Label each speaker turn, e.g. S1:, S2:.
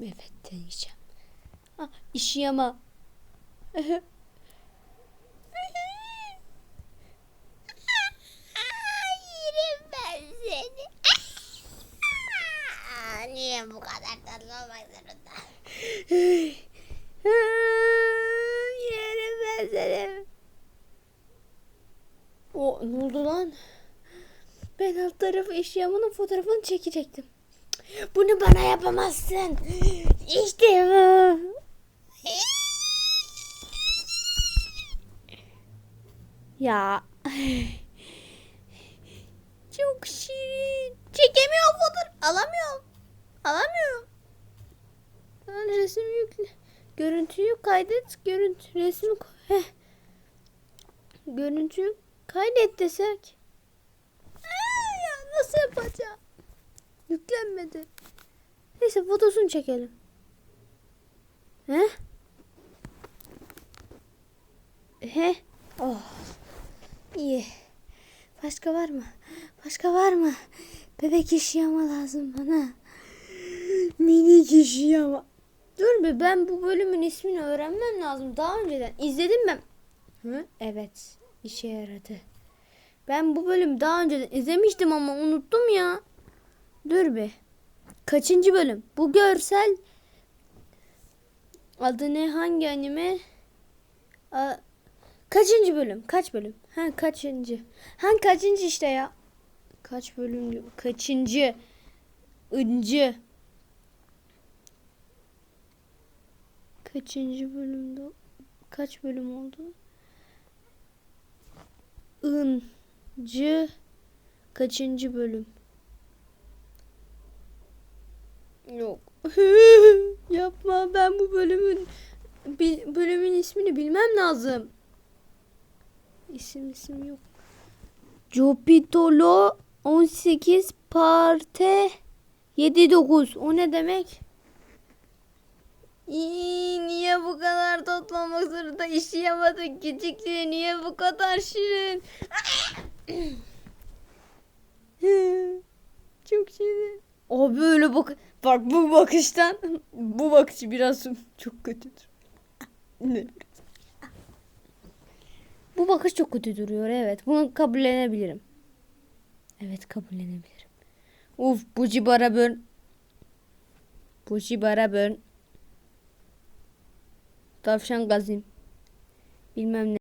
S1: Evet deneyeceğim. Ah, işi ama.
S2: Yerim ben seni. Niye bu kadar tatlı olmak zorunda?
S1: Yerim ben seni. O ne oldu lan? Ben alt tarafı eşyamın fotoğrafını çekecektim. Bunu bana yapamazsın. İşte bu. Ya. Çok şirin. Çekemiyorum fotoğraf. Alamıyorum. Alamıyorum. Lan resim yükle. Görüntüyü kaydet. Görüntü resmi. Heh. Görüntüyü kaydet desek. Ya nasıl yapacağım? Yüklenmedi. Neyse fotosunu çekelim. He? He? Oh. İyi. Başka var mı? Başka var mı? Bebek işyama lazım bana. Minik işyama. Dur bir ben bu bölümün ismini öğrenmem lazım. Daha önceden izledim ben. Hı? Evet. işe yaradı. Ben bu bölümü daha önceden izlemiştim ama unuttum ya. Dur bir. Kaçıncı bölüm? Bu görsel adı ne? Hangi anime? A- kaçıncı bölüm? Kaç bölüm? Ha kaçıncı? Ha kaçıncı işte ya? Kaç bölüm? Kaçıncı? Öncü. Kaçıncı bölümde? Kaç bölüm oldu? Öncü. Kaçıncı bölüm? Yok. Yapma ben bu bölümün bil- bölümün ismini bilmem lazım. İsim isim yok. Jopitolo 18 parte 79. O ne demek? İyi, niye bu kadar toplamak zorunda işleyemedik küçüklüğü niye bu kadar şirin? Çok şirin. O böyle bak bak bu bakıştan bu bakışı biraz çok kötüdür. Bu bakış çok kötü duruyor evet. Bunu kabullenebilirim. Evet kabullenebilirim. Uf bu cibara bön. Bu cibara bön. Tavşan gazim. Bilmem ne.